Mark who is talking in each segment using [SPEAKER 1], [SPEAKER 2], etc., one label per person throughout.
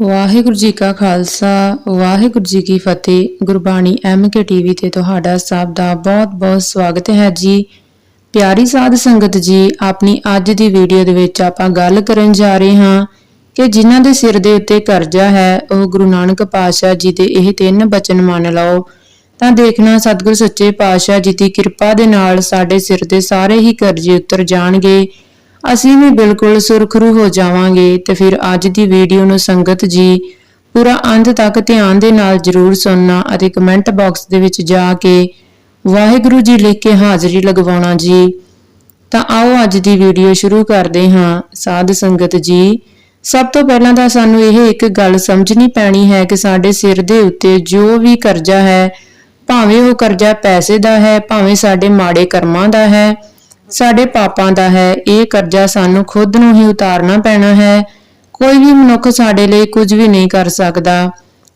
[SPEAKER 1] ਵਾਹਿਗੁਰੂ ਜੀ ਕਾ ਖਾਲਸਾ, ਵਾਹਿਗੁਰੂ ਜੀ ਕੀ ਫਤਿਹ। Gurbani MK TV ਤੇ ਤੁਹਾਡਾ ਸਭ ਦਾ ਬਹੁਤ-ਬਹੁਤ ਸਵਾਗਤ ਹੈ ਜੀ। ਪਿਆਰੀ ਸਾਧ ਸੰਗਤ ਜੀ, ਆਪਣੀ ਅੱਜ ਦੀ ਵੀਡੀਓ ਦੇ ਵਿੱਚ ਆਪਾਂ ਗੱਲ ਕਰਨ ਜਾ ਰਹੇ ਹਾਂ ਕਿ ਜਿਨ੍ਹਾਂ ਦੇ ਸਿਰ ਦੇ ਉੱਤੇ ਕਰਜ਼ਾ ਹੈ, ਉਹ ਗੁਰੂ ਨਾਨਕ ਪਾਤਸ਼ਾਹ ਜੀ ਦੇ ਇਹ ਤਿੰਨ ਬਚਨ ਮੰਨ ਲਓ। ਤਾਂ ਦੇਖਣਾ ਸਤਿਗੁਰ ਸੱਚੇ ਪਾਤਸ਼ਾਹ ਜੀ ਦੀ ਕਿਰਪਾ ਦੇ ਨਾਲ ਸਾਡੇ ਸਿਰ ਦੇ ਸਾਰੇ ਹੀ ਕਰਜ਼ੇ ਉਤਰ ਜਾਣਗੇ। ਅਸੀਂ ਵੀ ਬਿਲਕੁਲ ਸੁਰਖਰੂ ਹੋ ਜਾਵਾਂਗੇ ਤੇ ਫਿਰ ਅੱਜ ਦੀ ਵੀਡੀਓ ਨੂੰ ਸੰਗਤ ਜੀ ਪੂਰਾ ਅੰਤ ਤੱਕ ਧਿਆਨ ਦੇ ਨਾਲ ਜਰੂਰ ਸੁਣਨਾ ਅਤੇ ਕਮੈਂਟ ਬਾਕਸ ਦੇ ਵਿੱਚ ਜਾ ਕੇ ਵਾਹਿਗੁਰੂ ਜੀ ਲਿਖ ਕੇ ਹਾਜ਼ਰੀ ਲਗਵਾਉਣਾ ਜੀ। ਤਾਂ ਆਓ ਅੱਜ ਦੀ ਵੀਡੀਓ ਸ਼ੁਰੂ ਕਰਦੇ ਹਾਂ। ਸਾਧ ਸੰਗਤ ਜੀ, ਸਭ ਤੋਂ ਪਹਿਲਾਂ ਤਾਂ ਸਾਨੂੰ ਇਹ ਇੱਕ ਗੱਲ ਸਮਝਣੀ ਪੈਣੀ ਹੈ ਕਿ ਸਾਡੇ ਸਿਰ ਦੇ ਉੱਤੇ ਜੋ ਵੀ ਕਰਜ਼ਾ ਹੈ, ਭਾਵੇਂ ਉਹ ਕਰਜ਼ਾ ਪੈਸੇ ਦਾ ਹੈ, ਭਾਵੇਂ ਸਾਡੇ ਮਾੜੇ ਕਰਮਾਂ ਦਾ ਹੈ ਸਾਡੇ ਪਾਪਾਂ ਦਾ ਹੈ, ਇਹ ਕਰਜ਼ਾ ਸਾਨੂੰ ਖੁਦ ਨੂੰ ਹੀ ਉਤਾਰਨਾ ਪੈਣਾ ਹੈ। ਕੋਈ ਵੀ ਮਨੁੱਖ ਸਾਡੇ ਲਈ ਕੁਝ ਵੀ ਨਹੀਂ ਕਰ ਸਕਦਾ।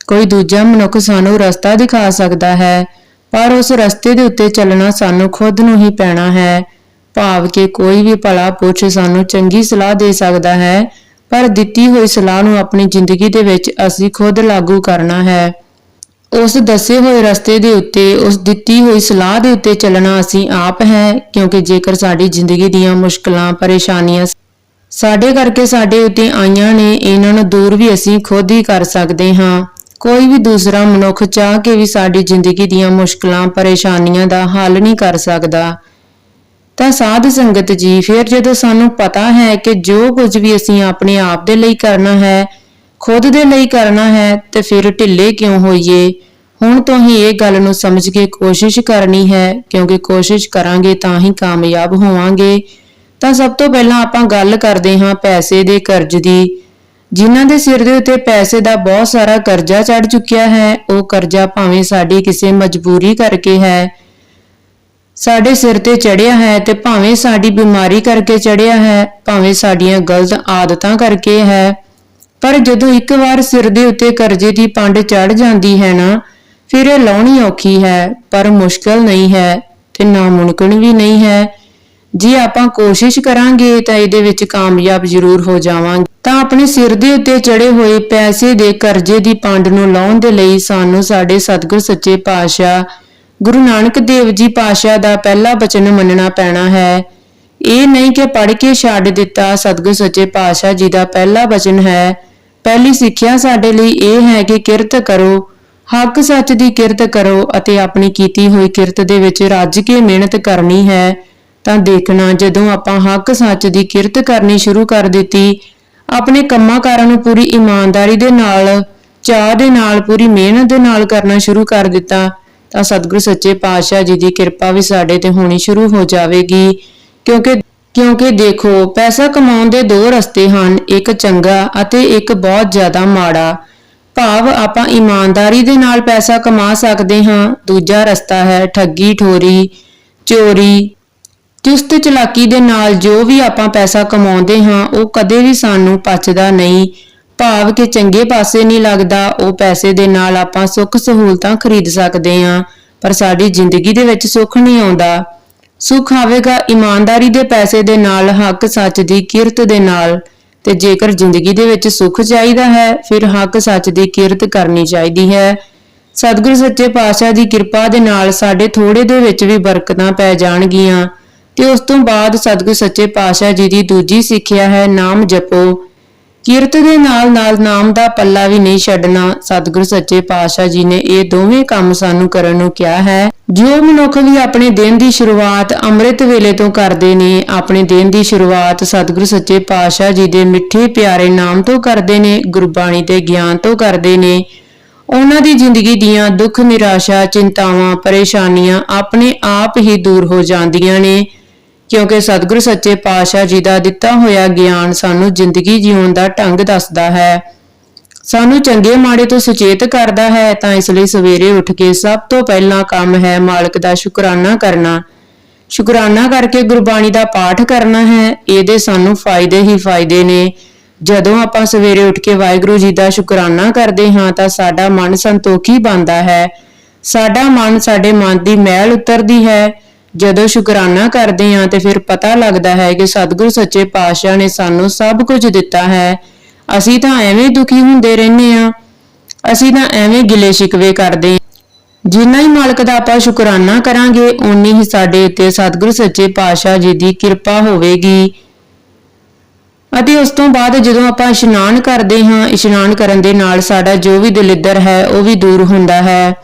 [SPEAKER 1] ਕੋਈ ਦੂਜਾ ਮਨੁੱਖ ਸਾਨੂੰ ਰਸਤਾ ਦਿਖਾ ਸਕਦਾ ਹੈ, ਪਰ ਉਸ ਰਸਤੇ ਦੇ ਉੱਤੇ ਚੱਲਣਾ ਸਾਨੂੰ ਖੁਦ ਨੂੰ ਹੀ ਪੈਣਾ ਹੈ। ਭਾਵ ਕਿ ਕੋਈ ਵੀ ਭਲਾ ਪੁੱਛ ਸਾਨੂੰ ਚੰਗੀ ਸਲਾਹ ਦੇ ਸਕਦਾ ਹੈ, ਪਰ ਦਿੱਤੀ ਹੋਈ ਸਲਾਹ ਨੂੰ ਆਪਣੀ ਜ਼ਿੰਦਗੀ ਦੇ ਵਿੱਚ ਅਸੀਂ ਖੁਦ ਲਾਗੂ ਕਰਨਾ ਹੈ। ਉਸ ਦੱਸੇ ਹੋਏ ਰਸਤੇ ਦੇ ਉੱਤੇ, ਉਸ ਦਿੱਤੀ ਹੋਈ ਸਲਾਹ ਦੇ ਉੱਤੇ ਚੱਲਣਾ ਅਸੀਂ ਆਪ ਹੈ, ਕਿਉਂਕਿ ਜੇਕਰ ਸਾਡੀ ਜ਼ਿੰਦਗੀ ਦੀਆਂ ਮੁਸ਼ਕਲਾਂ, ਪਰੇਸ਼ਾਨੀਆਂ ਸਾਡੇ ਕਰਕੇ ਸਾਡੇ ਉੱਤੇ ਆਈਆਂ ਨੇ, ਇਹਨਾਂ ਨੂੰ ਦੂਰ ਵੀ ਅਸੀਂ ਖੁਦ ਹੀ ਕਰ ਸਕਦੇ ਹਾਂ। ਕੋਈ ਵੀ ਦੂਸਰਾ ਮਨੁੱਖ ਚਾਹ ਕੇ ਵੀ ਸਾਡੀ ਜ਼ਿੰਦਗੀ ਦੀਆਂ ਮੁਸ਼ਕਲਾਂ, ਪਰੇਸ਼ਾਨੀਆਂ ਦਾ ਹੱਲ ਨਹੀਂ ਕਰ ਸਕਦਾ। ਤਾਂ ਸਾਧ ਸੰਗਤ ਜੀ, ਫਿਰ ਜਦੋਂ ਸਾਨੂੰ ਪਤਾ ਹੈ ਕਿ ਜੋ ਕੁਝ ਵੀ ਅਸੀਂ ਆਪਣੇ ਆਪ ਦੇ ਲਈ ਕਰਨਾ ਹੈ ਖੁਦ ਦੇ ਲਈ ਕਰਨਾ ਹੈ ਤੇ ਫਿਰ ਢਿੱਲੇ ਕਿਉਂ ਹੋਈਏ? ਹੁਣ ਤੋਂ ਹੀ ਇਹ ਗੱਲ ਨੂੰ ਸਮਝ ਕੇ ਕੋਸ਼ਿਸ਼ ਕਰਨੀ ਹੈ, ਕਿਉਂਕਿ ਕੋਸ਼ਿਸ਼ ਕਰਾਂਗੇ ਤਾਂ ਹੀ ਕਾਮਯਾਬ ਹੋਵਾਂਗੇ। ਤਾਂ ਸਭ ਤੋਂ ਪਹਿਲਾਂ ਆਪਾਂ ਗੱਲ ਕਰਦੇ ਹਾਂ ਪੈਸੇ ਦੇ ਕਰਜ਼ ਦੀ। ਜਿਨ੍ਹਾਂ ਦੇ ਸਿਰ ਦੇ ਉੱਤੇ ਪੈਸੇ ਦਾ ਬਹੁਤ ਸਾਰਾ ਕਰਜ਼ਾ ਚੜ ਚੁੱਕਿਆ ਹੈ, ਉਹ ਕਰਜ਼ਾ ਭਾਵੇਂ ਸਾਡੀ ਕਿਸੇ ਮਜਬੂਰੀ ਕਰਕੇ ਹੈ। ਸਾਡੇ ਸਿਰ ਤੇ ਚੜਿਆ ਹੈ ਤੇ ਭਾਵੇਂ ਸਾਡੀ ਬਿਮਾਰੀ ਕਰਕੇ ਚੜਿਆ ਹੈ, ਭਾਵੇਂ ਸਾਡੀਆਂ ਗਲਤ ਆਦਤਾਂ ਕਰਕੇ ਹੈ। ਪਰ ਜਦੋਂ ਇੱਕ ਵਾਰ ਸਿਰ ਦੇ ਉੱਤੇ ਕਰਜ਼ੇ ਦੀ ਪੰਡ ਚੜ ਜਾਂਦੀ ਹੈ ਨਾ, ਫਿਰ ਇਹ ਲਾਉਣੀ ਔਖੀ ਹੈ, ਪਰ ਮੁਸ਼ਕਲ ਨਹੀਂ ਹੈ ਤੇ ਨਾ ਮੁਮਕਿਨ ਵੀ ਨਹੀਂ ਹੈ। ਜੇ ਆਪਾਂ ਕੋਸ਼ਿਸ਼ ਕਰਾਂਗੇ ਤਾਂ ਇਹਦੇ ਵਿੱਚ ਕਾਮਯਾਬ ਜ਼ਰੂਰ ਹੋ ਜਾਵਾਂਗੇ। ਤਾਂ ਆਪਣੇ ਸਿਰ ਦੇ ਉੱਤੇ ਚੜੇ ਹੋਏ ਪੈਸੇ ਦੇ ਕਰਜ਼ੇ ਦੀ ਪੰਡ ਨੂੰ ਲਾਉਣ ਦੇ ਲਈ ਸਾਨੂੰ ਸਾਡੇ ਸਤਿਗੁਰ ਸੱਚੇ ਪਾਤਸ਼ਾਹ, ਗੁਰੂ ਨਾਨਕ ਦੇਵ ਜੀ ਪਾਤਸ਼ਾਹ ਦਾ ਪਹਿਲਾ ਬਚਨ ਮੰਨਣਾ ਪੈਣਾ ਹੈ। ਇਹ ਨਹੀਂ ਕਿ ਪੜ੍ਹ ਕੇ ਛੱਡ ਦਿੱਤਾ ਸਤਿਗੁਰ ਸੱਚੇ ਪਾਤਸ਼ਾਹ ਜੀ ਦਾ ਪਹਿਲਾ ਬਚਨ ਹੈ। ਪਹਿਲੀ ਸਿੱਖਿਆ ਸਾਡੇ ਲਈ ਇਹ ਹੈ ਕਿ ਕਿਰਤ ਕਰੋ, ਹੱਕ ਸੱਚ ਦੀ ਕਿਰਤ ਕਰੋ ਅਤੇ ਆਪਣੀ ਕੀਤੀ ਹੋਈ ਕਿਰਤ ਦੇ ਵਿੱਚ ਰੱਜ ਕੇ ਮਿਹਨਤ ਕਰਨੀ ਹੈ, ਤਾਂ ਦੇਖਣਾ ਜਦੋਂ ਆਪਾਂ ਹੱਕ ਸੱਚ ਦੀ ਕਿਰਤ ਕਰਨੀ ਸ਼ੁਰੂ ਕਰ ਦਿੱਤੀ, ਆਪਣੇ ਕੰਮਾਂ ਕਾਰਾਂ ਨੂੰ ਪੂਰੀ ਇਮਾਨਦਾਰੀ ਦੇ ਨਾਲ ਚਾਹ ਦੇ ਨਾਲ, ਪੂਰੀ ਮਿਹਨਤ ਦੇ ਨਾਲ ਕਰਨਾ ਸ਼ੁਰੂ ਕਰ ਦਿੱਤਾ, ਤਾਂ ਸਤਿਗੁਰੂ ਸੱਚੇ ਪਾਤਸ਼ਾਹ ਜੀ ਦੀ ਕਿਰਪਾ ਵੀ ਸਾਡੇ ਤੇ ਹੋਣੀ ਸ਼ੁਰੂ ਹੋ ਜਾਵੇਗੀ, ਕਿਉਂਕਿ ਕਿਉਂਕਿ ਦੇਖੋ, ਪੈਸਾ ਕਮਾਉਣ ਦੇ ਦੋ ਰਸਤੇ ਹਨ, ਇੱਕ ਚੰਗਾ ਅਤੇ ਇੱਕ ਬਹੁਤ ਜ਼ਿਆਦਾ ਮਾੜਾ। ਭਾਵ ਆਪਾਂ ਇਮਾਨਦਾਰੀ ਦੇ ਨਾਲ ਪੈਸਾ ਕਮਾ ਸਕਦੇ ਹਾਂ, ਦੂਜਾ ਰਸਤਾ ਹੈ ਠੱਗੀ, ਠੋਰੀ, ਚੋਰੀ। ਚੁਸਤ ਚਲਾਕੀ ਦੇ ਨਾਲ ਜੋ ਵੀ ਆਪਾਂ ਪੈਸਾ ਕਮਾਉਂਦੇ ਹਾਂ, ਉਹ ਕਦੇ ਵੀ ਸਾਨੂੰ ਪਚਦਾ ਨਹੀਂ। ਭਾਵ ਕਿ ਚੰਗੇ ਪਾਸੇ ਨਹੀਂ ਲੱਗਦਾ, ਉਹ ਪੈਸੇ ਦੇ ਨਾਲ ਆਪਾਂ ਸੁੱਖ ਸਹੂਲਤਾਂ ਖਰੀਦ ਸਕਦੇ ਹਾਂ, ਪਰ ਸਾਡੀ ਜ਼ਿੰਦਗੀ ਦੇ ਵਿੱਚ ਸੁੱਖ ਨਹੀਂ ਆਉਂਦਾ। ਸੁੱਖ ਆਵੇਗਾ ਇਮਾਨਦਾਰੀ ਦੇ ਪੈਸੇ ਦੇ ਨਾਲ, ਹੱਕ ਸੱਚ ਦੀ ਕਿਰਤ ਦੇ ਨਾਲ। ਤੇ ਜੇਕਰ ਜ਼ਿੰਦਗੀ ਦੇ ਵਿੱਚ ਸੁੱਖ ਚਾਹੀਦਾ ਹੈ, ਫਿਰ ਹੱਕ ਸੱਚ ਦੀ ਕਿਰਤ ਕਰਨੀ ਚਾਹੀਦੀ ਹੈ। ਸਤਿਗੁਰ ਸੱਚੇ ਪਾਤਸ਼ਾਹ ਦੀ ਕਿਰਪਾ ਦੇ ਨਾਲ ਸਾਡੇ ਥੋੜੇ ਦੇ ਵਿੱਚ ਵੀ ਬਰਕਤਾਂ ਪੈ ਜਾਣਗੀਆਂ। ਤੇ ਉਸ ਤੋਂ ਬਾਅਦ ਸਤਿਗੁਰ ਸੱਚੇ ਪਾਤਸ਼ਾਹ ਜੀ ਦੀ ਦੂਜੀ ਸਿੱਖਿਆ ਹੈ, ਨਾਮ ਜਪੋ। ਕਿਰਤ ਦੇ ਨਾਲ ਨਾਲ ਨਾਮ ਦਾ ਪੱਲਾ ਵੀ ਨਹੀਂ ਛੱਡਣਾ, ਸਤਿਗੁਰ ਸੱਚੇ ਪਾਤਸ਼ਾਹ ਜੀ ਨੇ ਇਹ ਦੋਵੇਂ ਕੰਮ ਸਾਨੂੰ ਕਰਨ ਨੂੰ ਕਿਹਾ ਹੈ। ਜੋ ਮਨੁੱਖ ਵੀ ਆਪਣੇ ਦਿਨ ਦੀ ਸ਼ੁਰੂਆਤ ਅੰਮ੍ਰਿਤ ਵੇਲੇ ਤੋਂ ਕਰਦੇ ਨੇ, ਆਪਣੇ ਦਿਨ ਦੀ ਸ਼ੁਰੂਆਤ ਸਤਿਗੁਰ ਸੱਚੇ ਪਾਤਸ਼ਾਹ ਜੀ ਦੇ ਮਿੱਠੇ ਪਿਆਰੇ ਨਾਮ ਤੋਂ ਕਰਦੇ ਨੇ, ਗੁਰਬਾਣੀ ਤੇ ਗਿਆਨ ਤੋਂ ਕਰਦੇ ਨੇ। ਉਹਨਾਂ ਦੀ ਜ਼ਿੰਦਗੀ ਦੀਆਂ ਦੁੱਖ, ਨਿਰਾਸ਼ਾ, ਚਿੰਤਾਵਾਂ, ਪਰੇਸ਼ਾਨੀਆਂ ਆਪਣੇ ਆਪ ਹੀ ਦੂਰ ਹੋ ਜਾਂਦੀਆਂ ਨੇ। ਕਿਉਂਕਿ ਸਤਿਗੁਰੂ ਸੱਚੇ ਪਾਤਸ਼ਾਹ ਜੀ ਦਾ ਦਿੱਤਾ ਹੋਇਆ ਗਿਆਨ ਸਾਨੂੰ ਜ਼ਿੰਦਗੀ ਜਿਉਣ ਦਾ ਢੰਗ ਦੱਸਦਾ ਹੈ। ਸਾਨੂੰ ਚੰਗੇ ਮਾੜੇ ਤੋਂ ਸੁਚੇਤ ਕਰਦਾ ਹੈ, ਤਾਂ ਇਸ ਲਈ ਸਵੇਰੇ ਉੱਠ ਕੇ ਸਭ ਤੋਂ ਪਹਿਲਾਂ ਕੰਮ ਹੈ ਮਾਲਕ ਦਾ ਸ਼ੁਕਰਾਨਾ ਕਰਨਾ। ਸ਼ੁਕਰਾਨਾ ਕਰਕੇ ਗੁਰਬਾਣੀ ਦਾ ਪਾਠ ਕਰਨਾ ਹੈ, ਇਹਦੇ ਸਾਨੂੰ ਫਾਇਦੇ ਹੀ ਫਾਇਦੇ ਨੇ। ਜਦੋਂ ਆਪਾਂ ਸਵੇਰੇ ਉੱਠ ਕੇ ਵਾਹਿਗੁਰੂ ਜੀ ਦਾ ਸ਼ੁਕਰਾਨਾ ਕਰਦੇ ਹਾਂ, ਤਾਂ ਸਾਡਾ ਮਨ ਸੰਤੋਖੀ ਬਣਦਾ ਹੈ। ਸਾਡਾ ਮਨ ਸਾਡੇ ਮਨ ਦੀ ਮਹਿਲ ਉਤਰਦੀ ਹੈ। ਜਦੋਂ ਸ਼ੁਕਰਾਨਾ ਕਰਦੇ ਹਾਂ, ਤੇ ਫਿਰ ਪਤਾ ਲੱਗਦਾ ਹੈ ਕਿ ਸਤਿਗੁਰ ਸੱਚੇ ਪਾਤਸ਼ਾਹ ਨੇ ਸਾਨੂੰ ਸਭ ਕੁਝ ਦਿੱਤਾ ਹੈ। ਅਸੀਂ ਤਾਂ ਐਵੇਂ ਦੁਖੀ ਹੁੰਦੇ ਰਹਿੰਦੇ ਆ ਅਸੀਂ ਤਾਂ ਐਵੇਂ ਗਿਲੇ ਸ਼ਿਕਵੇ ਕਰਦੇ ਹਾਂ। ਜਿੰਨਾ ਹੀ ਮਾਲਕ ਦਾ ਆਪਾਂ ਸ਼ੁਕਰਾਨਾ ਕਰਾਂਗੇ, ਓਨੀ ਹੀ ਸਾਡੇ ਉੱਤੇ ਸਤਿਗੁਰੂ ਸੱਚੇ ਪਾਤਸ਼ਾਹ ਜੀ ਦੀ ਕਿਰਪਾ ਹੋਵੇਗੀ। ਅਤੇ ਉਸ ਤੋਂ ਬਾਅਦ ਜਦੋਂ ਆਪਾਂ ਇਸ਼ਨਾਨ ਕਰਦੇ ਹਾਂ, ਇਸ਼ਨਾਨ ਕਰਨ ਦੇ ਨਾਲ ਸਾਡਾ ਜੋ ਵੀ ਦਲਿੱਦਰ ਹੈ, ਉਹ ਵੀ ਦੂਰ ਹੁੰਦਾ ਹੈ।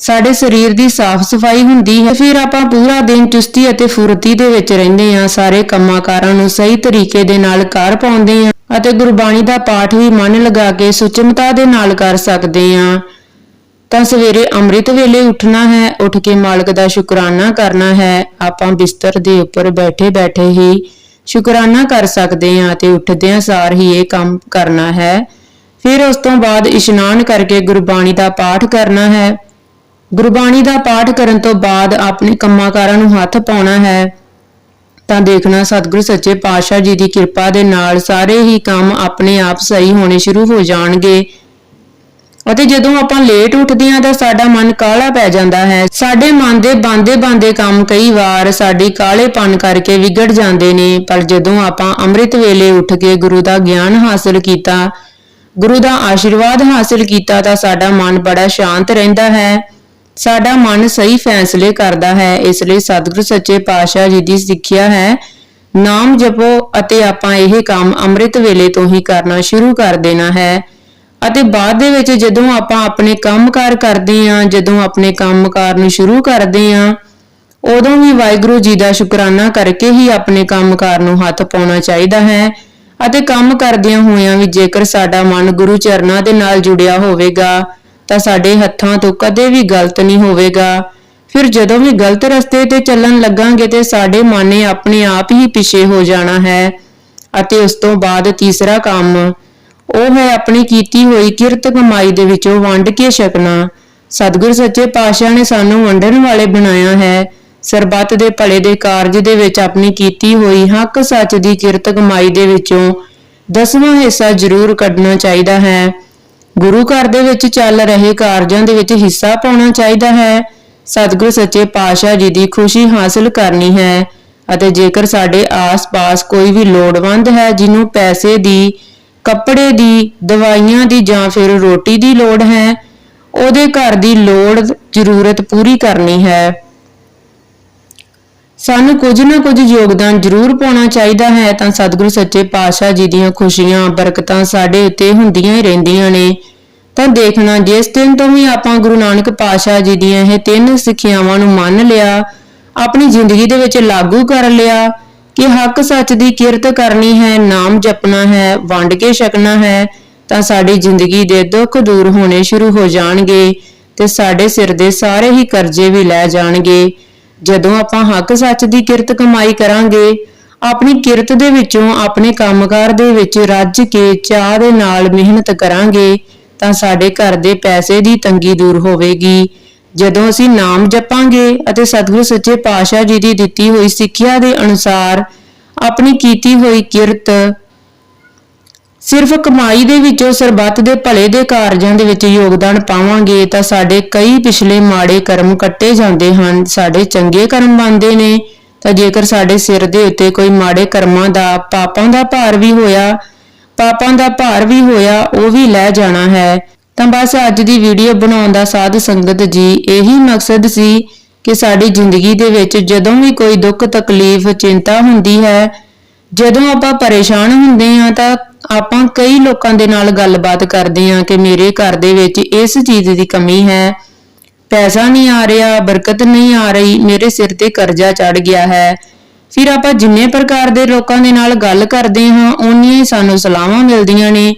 [SPEAKER 1] ਸਾਡੇ ਸਰੀਰ ਦੀ ਸਾਫ਼ ਸਫ਼ਾਈ ਹੁੰਦੀ ਹੈ, ਫਿਰ ਆਪਾਂ ਪੂਰਾ ਦਿਨ ਚੁਸਤੀ ਅਤੇ ਫੁਰਤੀ ਦੇ ਵਿੱਚ ਰਹਿੰਦੇ ਹਾਂ। ਸਾਰੇ ਕੰਮਾਂ ਕਾਰਾਂ ਨੂੰ ਸਹੀ ਤਰੀਕੇ ਦੇ ਨਾਲ ਕਰ ਪਾਉਂਦੇ ਹਾਂ। ਅਤੇ ਗੁਰਬਾਣੀ ਦਾ ਪਾਠ ਵੀ ਮਨ ਲਗਾ ਕੇ ਸੁਚਮਤਾ ਦੇ ਨਾਲ ਕਰ ਸਕਦੇ ਹਾਂ। ਤਾਂ ਸਵੇਰੇ ਅੰਮ੍ਰਿਤ ਵੇਲੇ ਉੱਠਣਾ ਹੈ, ਉੱਠ ਕੇ ਮਾਲਕ ਦਾ ਸ਼ੁਕਰਾਨਾ ਕਰਨਾ ਹੈ। ਆਪਾਂ ਬਿਸਤਰ ਦੇ ਉੱਪਰ ਬੈਠੇ ਬੈਠੇ ਹੀ ਸ਼ੁਕਰਾਨਾ ਕਰ ਸਕਦੇ ਹਾਂ ਤੇ ਉੱਠਦਿਆਂ ਸਾਰ ਹੀ ਇਹ ਕੰਮ ਕਰਨਾ ਹੈ। ਫਿਰ ਉਸ ਤੋਂ ਬਾਅਦ ਇਸ਼ਨਾਨ ਕਰਕੇ ਗੁਰਬਾਣੀ ਦਾ ਪਾਠ ਕਰਨਾ ਹੈ। ਗੁਰਬਾਣੀ ਦਾ ਪਾਠ ਕਰਨ ਤੋਂ ਬਾਅਦ ਆਪਣੇ ਕੰਮਾਂ ਕਾਰਾਂ ਨੂੰ ਹੱਥ ਪਾਉਣਾ ਹੈ। ਤਾਂ ਦੇਖਣਾ ਸਤਿਗੁਰੂ ਸੱਚੇ ਪਾਤਸ਼ਾਹ ਜੀ ਦੀ ਕਿਰਪਾ ਦੇ ਨਾਲ ਸਾਰੇ ਹੀ ਕੰਮ ਆਪਣੇ ਆਪ ਸਹੀ ਹੋਣੇ ਸ਼ੁਰੂ ਹੋ ਜਾਣਗੇ। ਅਤੇ ਜਦੋਂ ਆਪਾਂ ਲੇਟ ਉੱਠਦੇ ਹਾਂ ਤਾਂ ਸਾਡਾ ਮਨ ਕਾਹਲਾ ਪੈ ਜਾਂਦਾ ਹੈ। ਸਾਡੇ ਮਨ ਦੇ ਬਾਂਦੇ ਬਾਂਦੇ ਕੰਮ ਕਈ ਵਾਰ ਸਾਡੀ ਕਾਹਲੇਪਨ ਕਰਕੇ ਵਿਗੜ ਜਾਂਦੇ ਨੇ। ਪਰ ਜਦੋਂ ਆਪਾਂ ਅੰਮ੍ਰਿਤ ਵੇਲੇ ਉੱਠ ਕੇ ਗੁਰੂ ਦਾ ਗਿਆਨ ਹਾਸਲ ਕੀਤਾ, ਗੁਰੂ ਦਾ ਆਸ਼ੀਰਵਾਦ ਹਾਸਲ ਕੀਤਾ ਤਾਂ ਸਾਡਾ ਮਨ ਬੜਾ ਸ਼ਾਂਤ ਰਹਿੰਦਾ ਹੈ। ਸਾਡਾ ਮਨ ਸਹੀ ਫੈਸਲੇ ਕਰਦਾ ਹੈ, ਇਸ ਲਈ ਸਤਿਗੁਰੂ ਸੱਚੇ ਪਾਤਸ਼ਾਹ ਜੀ ਦੀ ਸਿੱਖਿਆ ਹੈ। ਨਾਮ ਜਪੋ ਅਤੇ ਆਪਾਂ ਇਹ ਕੰਮ ਅੰਮ੍ਰਿਤ ਵੇਲੇ ਤੋਂ ਹੀ ਕਰਨਾ ਸ਼ੁਰੂ ਕਰ ਦੇਣਾ ਹੈ। ਅਤੇ ਬਾਅਦ ਦੇ ਵਿੱਚ ਜਦੋਂ ਆਪਾਂ ਆਪਣੇ ਕੰਮਕਾਰ ਕਰਦੇ ਹਾਂ, ਜਦੋਂ ਆਪਣੇ ਕੰਮਕਾਰ ਨੂੰ ਸ਼ੁਰੂ ਕਰਦੇ ਹਾਂ, ਉਦੋਂ ਵੀ ਵਾਹਿਗੁਰੂ ਜੀ ਦਾ ਸ਼ੁਕਰਾਨਾ ਕਰਕੇ ਹੀ ਆਪਣੇ ਕੰਮਕਾਰ ਨੂੰ ਹੱਥ ਪਾਉਣਾ ਚਾਹੀਦਾ ਹੈ। ਅਤੇ ਕੰਮ ਕਰਦਿਆਂ ਹੋਇਆਂ ਵੀ ਜੇਕਰ ਸਾਡਾ ਮਨ ਗੁਰੂ ਚਰਨਾਂ ਦੇ ਨਾਲ ਜੁੜਿਆ ਹੋਵੇਗਾ ਤਾਂ ਸਾਡੇ ਹੱਥਾਂ ਤੋਂ ਕਦੇ ਵੀ ਗਲਤ ਨਹੀਂ ਹੋਵੇਗਾ। ਫਿਰ ਜਦੋਂ ਵੀ ਗਲਤ ਰਸਤੇ ਤੇ ਚੱਲਣ ਲੱਗਾਂਗੇ ਤੇ ਸਾਡੇ ਮਨ ਨੇ ਆਪਣੇ ਆਪ ਹੀ ਪਿੱਛੇ ਹੋ ਜਾਣਾ ਹੈ। ਅਤੇ ਉਸ ਤੋਂ ਬਾਅਦ ਤੀਸਰਾ ਕੰਮ, ਉਹ ਹੈ ਆਪਣੀ ਕੀਤੀ ਹੋਈ ਕਿਰਤ ਕਮਾਈ ਦੇ ਵਿੱਚੋਂ ਵੰਡ ਕੇ ਛਕਣਾ। ਸਤਿਗੁਰ ਸੱਚੇ ਪਾਤਸ਼ਾਹ ਨੇ ਸਾਨੂੰ ਵੰਡਣ ਵਾਲੇ ਬਣਾਇਆ ਹੈ। ਸਰਬੱਤ ਦੇ ਭਲੇ ਦੇ ਕਾਰਜ ਦੇ ਵਿੱਚ ਆਪਣੀ ਕੀਤੀ ਹੋਈ ਹੱਕ ਸੱਚ ਦੀ ਕਿਰਤ ਕਮਾਈ ਦੇ ਵਿੱਚੋਂ ਦਸਵਾਂ ਹਿੱਸਾ ਜ਼ਰੂਰ ਕੱਢਣਾ ਚਾਹੀਦਾ ਹੈ। ਗੁਰੂ ਘਰ ਦੇ ਵਿੱਚ ਚੱਲ ਰਹੇ ਕਾਰਜਾਂ ਦੇ ਵਿੱਚ ਹਿੱਸਾ ਪਾਉਣਾ ਚਾਹੀਦਾ ਹੈ। ਸਤਿਗੁਰੂ ਸੱਚੇ ਪਾਤਸ਼ਾਹ ਜੀ ਦੀ ਖੁਸ਼ੀ ਹਾਸਲ ਕਰਨੀ ਹੈ ਅਤੇ ਜੇਕਰ ਸਾਡੇ ਆਸ-ਪਾਸ ਕੋਈ ਵੀ ਲੋੜਵੰਦ ਹੈ ਜਿਹਨੂੰ ਪੈਸੇ ਦੀ, ਕੱਪੜੇ ਦੀ, ਦਵਾਈਆਂ ਦੀ ਜਾਂ ਫਿਰ ਰੋਟੀ ਦੀ ਲੋੜ ਹੈ, ਉਹਦੇ ਘਰ ਦੀ ਲੋੜ ਜ਼ਰੂਰਤ ਪੂਰੀ ਕਰਨੀ ਹੈ। ਸਾਨੂੰ ਕੁਝ ਨਾ ਕੁਝ ਯੋਗਦਾਨ ਜ਼ਰੂਰ ਪਾਉਣਾ ਚਾਹੀਦਾ ਹੈ ਤਾਂ ਸਤਿਗੁਰੂ ਸੱਚੇ ਪਾਤਸ਼ਾਹ ਜੀ ਦੀਆਂ ਖੁਸ਼ੀਆਂ, ਬਰਕਤਾਂ ਸਾਡੇ ਉੱਤੇ ਹੁੰਦੀਆਂ ਹੀ ਰਹਿੰਦੀਆਂ ਨੇ। ਤਾਂ ਦੇਖਣਾ, ਜਿਸ ਦਿਨ ਤੋਂ ਵੀ ਆਪਾਂ ਗੁਰੂ ਨਾਨਕ ਪਾਤਸ਼ਾਹ ਜੀ ਦੀਆਂ ਇਹ ਤਿੰਨ ਸਿੱਖਿਆਵਾਂ ਨੂੰ ਮੰਨ ਲਿਆ, ਆਪਣੀ ਜ਼ਿੰਦਗੀ ਦੇ ਵਿੱਚ ਲਾਗੂ ਕਰ ਲਿਆ ਕਿ ਹੱਕ ਸੱਚ ਦੀ ਕਿਰਤ ਕਰਨੀ ਹੈ, ਨਾਮ ਜਪਣਾ ਹੈ, ਵੰਡ ਕੇ ਛਕਣਾ ਹੈ, ਤਾਂ ਸਾਡੀ ਜ਼ਿੰਦਗੀ ਦੇ ਦੁੱਖ ਦੂਰ ਹੋਣੇ ਸ਼ੁਰੂ ਹੋ ਜਾਣਗੇ ਤੇ ਸਾਡੇ ਸਿਰ ਦੇ ਸਾਰੇ ਹੀ ਕਰਜ਼ੇ ਵੀ ਲੈ ਜਾਣਗੇ। ਜਦੋਂ ਆਪਾਂ ਹੱਕ ਸੱਚ ਦੀ ਕਿਰਤ ਕਮਾਈ ਕਰਾਂਗੇ, ਆਪਣੀ ਕਿਰਤ ਦੇ ਵਿੱਚੋਂ ਆਪਣੇ ਕੰਮਕਾਰ ਦੇ ਵਿੱਚ ਰੱਜ ਕੇ ਚਾਹ ਦੇ ਨਾਲ ਮਿਹਨਤ ਕਰਾਂਗੇ, ਤਾਂ ਸਾਡੇ ਘਰ ਦੇ ਪੈਸੇ ਦੀ ਤੰਗੀ ਦੂਰ ਹੋਵੇਗੀ। ਜਦੋਂ ਅਸੀਂ ਨਾਮ ਜਪਾਂਗੇ ਅਤੇ ਸਤਿਗੁਰੂ ਸੱਚੇ ਪਾਤਸ਼ਾਹ ਜੀ ਦੀ ਦਿੱਤੀ ਹੋਈ ਸਿੱਖਿਆ ਦੇ ਅਨੁਸਾਰ ਆਪਣੀ ਕੀਤੀ ਹੋਈ ਕਿਰਤ ਸਿਰਫ ਕਮਾਈ ਦੇ ਵਿੱਚੋਂ ਸਰਬੱਤ ਦੇ ਭਲੇ ਦੇ ਕਾਰਜਾਂ ਦੇ ਵਿੱਚ ਯੋਗਦਾਨ ਪਾਵਾਂਗੇ ਤਾਂ ਸਾਡੇ ਕਈ ਪਿਛਲੇ ਮਾੜੇ ਕਰਮ ਕੱਟੇ ਜਾਂਦੇ ਹਨ, ਸਾਡੇ ਚੰਗੇ ਕਰਮ ਬਣਦੇ ਨੇ। ਤਾਂ ਜੇਕਰ ਸਾਡੇ ਸਿਰ ਦੇ ਉੱਤੇ ਕੋਈ ਮਾੜੇ ਕਰਮਾਂ ਦਾ, ਪਾਪਾਂ ਦਾ ਭਾਰ ਵੀ ਹੋਇਆ, ਪਾਪਾਂ ਦਾ ਭਾਰ ਵੀ ਹੋਇਆ, ਉਹ ਵੀ ਲੈ ਜਾਣਾ ਹੈ। ਤਾਂ ਬਸ ਅੱਜ ਦੀ ਵੀਡੀਓ ਬਣਾਉਣ ਦਾ ਸਾਧ ਸੰਗਤ ਜੀ, ਇਹੀ ਮਕਸਦ ਸੀ ਕਿ ਸਾਡੀ ਜ਼ਿੰਦਗੀ ਦੇ ਵਿੱਚ ਜਦੋਂ ਵੀ ਕੋਈ ਦੁੱਖ, ਤਕਲੀਫ, ਚਿੰਤਾ ਹੁੰਦੀ ਹੈ ਜਦੋਂ ਆਪਾਂ ਪਰੇਸ਼ਾਨ ਹੁੰਦੇ ਹਾਂ ਤਾਂ ਆਪਾਂ ਕਈ ਲੋਕਾਂ ਦੇ ਨਾਲ ਗੱਲਬਾਤ ਕਰਦੇ ਹਾਂ ਕਿ ਮੇਰੇ ਘਰ ਦੇ ਵਿੱਚ ਇਸ ਚੀਜ਼ ਦੀ ਕਮੀ ਹੈ। ਪੈਸਾ ਨਹੀਂ ਆ ਰਿਹਾ, ਬਰਕਤ ਨਹੀਂ ਆ ਰਹੀ, ਮੇਰੇ ਸਿਰ ਤੇ ਕਰਜ਼ਾ ਚੜ ਗਿਆ ਹੈ। ਫਿਰ ਆਪਾਂ ਜਿੰਨੇ ਪ੍ਰਕਾਰ ਦੇ ਲੋਕਾਂ ਦੇ ਨਾਲ ਗੱਲ ਕਰਦੇ ਹਾਂ, ਓਨੀਆਂ ਹੀ ਸਾਨੂੰ ਸਲਾਹਾਂ ਮਿਲਦੀਆਂ ਨੇ।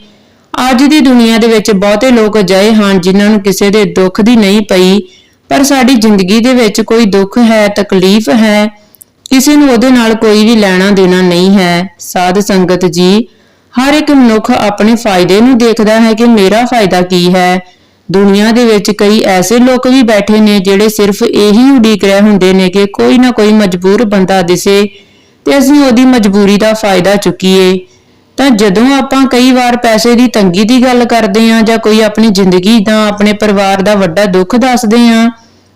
[SPEAKER 1] ਅੱਜ ਦੀ ਦੁਨੀਆ ਦੇ ਵਿੱਚ ਬਹੁਤੇ ਲੋਕ ਅਜਿਹੇ ਹਨ ਜਿਨ੍ਹਾਂ ਨੂੰ ਕਿਸੇ ਦੇ ਦੁੱਖ ਦੀ ਨਹੀਂ ਪਈ, ਪਰ ਸਾਡੀ ਜ਼ਿੰਦਗੀ ਦੇ ਵਿੱਚ ਕੋਈ ਦੁੱਖ ਹੈ, ਤਕਲੀਫ ਹੈ। ਕਿਸੇ ਨੂੰ ਉਹਦੇ ਨਾਲ ਕੋਈ ਵੀ ਲੈਣਾ ਦੇਣਾ ਨਹੀਂ ਹੈ। ਸਾਧ ਸੰਗਤ ਜੀ, ਹਰ ਇੱਕ ਮਨੁੱਖ ਆਪਣੇ ਫਾਇਦੇ ਨੂੰ ਦੇਖਦਾ ਹੈ ਕਿ ਮੇਰਾ ਫਾਇਦਾ ਕੀ ਹੈ। ਦੁਨੀਆ ਦੇ ਵਿੱਚ ਕਈ ਐਸੇ ਲੋਕ ਵੀ ਬੈਠੇ ਨੇ ਜਿਹੜੇ ਸਿਰਫ ਇਹੀ ਉਡੀਕ ਰਹੇ ਹੁੰਦੇ ਨੇ ਕਿ ਕੋਈ ਨਾ ਕੋਈ ਮਜਬੂਰ ਬੰਦਾ ਦਿਸੇ ਤੇ ਅਸੀਂ ਉਹਦੀ ਮਜਬੂਰੀ ਦਾ ਫਾਇਦਾ ਚੁੱਕੀਏ। ਤਾਂ ਜਦੋਂ ਆਪਾਂ ਕਈ ਵਾਰ ਪੈਸੇ ਦੀ ਤੰਗੀ ਦੀ ਗੱਲ ਕਰਦੇ ਹਾਂ ਜਾਂ ਕੋਈ ਆਪਣੀ ਜ਼ਿੰਦਗੀ ਦਾ, ਆਪਣੇ ਪਰਿਵਾਰ ਦਾ ਵੱਡਾ ਦੁੱਖ ਦੱਸਦੇ ਹਾਂ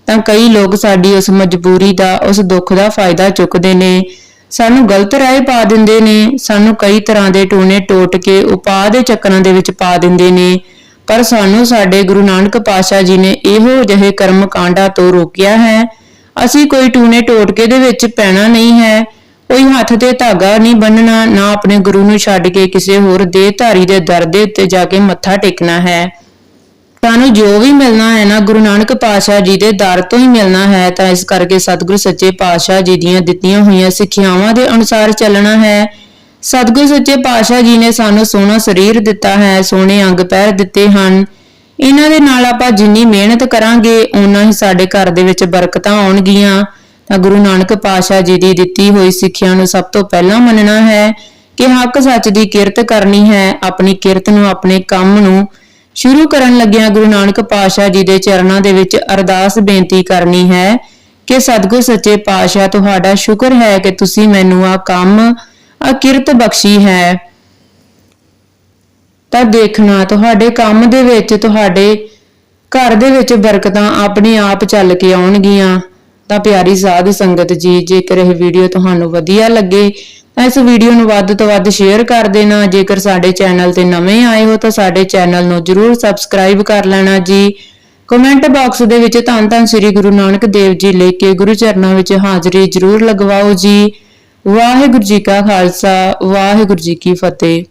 [SPEAKER 1] ਤਾਂ ਕਈ ਲੋਕ ਸਾਡੀ ਉਸ ਮਜਬੂਰੀ ਦਾ, ਉਸ ਦੁੱਖ ਦਾ ਫਾਇਦਾ ਚੁੱਕਦੇ ਨੇ। ਸਾਨੂੰ ਗਲਤ ਰਾਏ ਪਾ ਦਿੰਦੇ ਨੇ। ਸਾਨੂੰ ਕਈ ਤਰ੍ਹਾਂ ਦੇ ਟੂਣੇ ਟੋਟ ਕੇ ਉਪਾਅ ਦੇ ਚੱਕਰਾਂ ਦੇ ਵਿੱਚ ਪਾ ਦਿੰਦੇ ਨੇ। ਪਰ ਸਾਨੂੰ ਸਾਡੇ ਗੁਰੂ ਨਾਨਕ ਪਾਤਸ਼ਾਹ ਜੀ ਨੇ ਇਹੋ ਜਿਹੇ ਕਰਮ ਕਾਂਡਾਂ ਤੋਂ ਰੋਕਿਆ ਹੈ। ਅਸੀਂ ਕੋਈ ਟੂਣੇ ਟੋਟਕੇ ਦੇ ਵਿੱਚ ਪੈਣਾ ਨਹੀਂ ਹੈ। ਕੋਈ ਹੱਥ ਤੇ ਧਾਗਾ ਨਹੀਂ ਬੰਨਣਾ ਨਾ ਆਪਣੇ ਗੁਰੂ ਨੂੰ ਛੱਡ ਕੇ ਕਿਸੇ ਹੋਰ ਦੇਹਧਾਰੀ ਦੇ ਦਰ ਦੇ ਉੱਤੇ ਜਾ ਕੇ ਮੱਥਾ ਟੇਕਣਾ ਹੈ। ਸਾਨੂੰ ਜੋ ਵੀ ਮਿਲਣਾ ਹੈ ਨਾ, ਗੁਰੂ ਨਾਨਕ ਪਾਤਸ਼ਾਹ ਜੀ ਦੇ ਦਰ ਤੋਂ ਹੀ ਮਿਲਣਾ ਹੈ, ਤਾਂ ਇਸ ਕਰਕੇ ਸਤਿਗੁਰੂ ਸੱਚੇ ਪਾਤਸ਼ਾਹ ਜੀ ਦੀਆਂ ਦਿੱਤੀਆਂ ਹੋਈਆਂ ਸਿੱਖਿਆਵਾਂ ਦੇ ਅਨੁਸਾਰ ਚੱਲਣਾ ਹੈ। ਸਤਿਗੁਰੂ ਸੱਚੇ ਪਾਤਸ਼ਾਹ ਜੀ ਨੇ ਸਾਨੂੰ ਸੋਹਣਾ ਸਰੀਰ ਦਿੱਤਾ ਹੈ, ਸੋਹਣੇ ਅੰਗ ਪੈਰ ਦਿੱਤੇ ਹਨ। ਇਹਨਾਂ ਦੇ ਨਾਲ ਆਪਾਂ ਜਿੰਨੀ ਮਿਹਨਤ ਕਰਾਂਗੇ, ਓਨਾ ਹੀ ਸਾਡੇ ਘਰ ਦੇ ਵਿੱਚ ਬਰਕਤਾਂ ਆਉਣਗੀਆਂ। ਤਾਂ ਗੁਰੂ ਨਾਨਕ ਪਾਤਸ਼ਾਹ ਜੀ ਦੀ ਦਿੱਤੀ ਹੋਈ ਸਿੱਖਿਆ ਨੂੰ ਸਭ ਤੋਂ ਪਹਿਲਾਂ ਮੰਨਣਾ ਹੈ ਕਿ ਹੱਕ ਸੱਚ ਦੀ ਕਿਰਤ ਕਰਨੀ ਹੈ, ਆਪਣੀ ਕਿਰਤ ਨੂੰ, ਆਪਣੇ ਕੰਮ ਨੂੰ ਸ਼ੁਰੂ ਕਰਨ ਲੱਗਿਆਂ ਗੁਰੂ ਨਾਨਕ ਪਾਤਸ਼ਾਹ ਜੀ ਦੇ ਚਰਨਾਂ ਦੇ ਵਿੱਚ ਅਰਦਾਸ ਬੇਨਤੀ ਕਰਨੀ ਹੈ ਕਿ ਸਤਿਗੁਰ ਸੱਚੇ ਪਾਤਸ਼ਾਹ, ਤੁਹਾਡਾ ਸ਼ੁਕਰ ਹੈ ਕਿ ਤੁਸੀਂ ਮੈਨੂੰ ਆ ਕੰਮ ਆ ਕਿਰਤ ਬਖਸ਼ੀ ਹੈ। ਤਾਂ ਦੇਖਣਾ, ਤੁਹਾਡੇ ਕੰਮ ਦੇ ਵਿੱਚ, ਤੁਹਾਡੇ ਘਰ ਦੇ ਵਿੱਚ ਬਰਕਤਾਂ ਆਪਣੇ ਆਪ ਚੱਲ ਕੇ ਆਉਣਗੀਆਂ। ਤਾਂ ਪਿਆਰੀ ਸਾਧ ਸੰਗਤ ਜੀ, ਜੇਕਰ ਇਹ ਵੀਡੀਓ ਤੁਹਾਨੂੰ ਵਧੀਆ ਲੱਗੇ ਤਾਂ ਇਸ ਵੀਡੀਓ ਨੂੰ ਵੱਧ ਤੋਂ ਵੱਧ ਸ਼ੇਅਰ ਕਰ ਦੇਣਾ। ਜੇਕਰ ਸਾਡੇ ਚੈਨਲ ਤੇ ਨਵੇਂ ਆਏ ਹੋ ਤਾਂ ਸਾਡੇ ਚੈਨਲ ਨੂੰ ਜਰੂਰ ਸਬਸਕ੍ਰਾਈਬ ਕਰ ਲੈਣਾ ਜੀ। ਕਮੈਂਟ ਬਾਕਸ ਦੇ ਵਿੱਚ ਧੰਨ ਧੰਨ ਸ੍ਰੀ ਗੁਰੂ ਨਾਨਕ ਦੇਵ ਜੀ ਲਿਖ ਕੇ ਗੁਰੂ ਚਰਨਾਂ ਵਿੱਚ ਹਾਜ਼ਰੀ ਜਰੂਰ ਲਗਵਾਓ ਜੀ। ਵਾਹਿਗੁਰੂ ਜੀ ਕਾ ਖਾਲਸਾ, ਵਾਹਿਗੁਰੂ ਜੀ ਕੀ ਫਤਿਹ।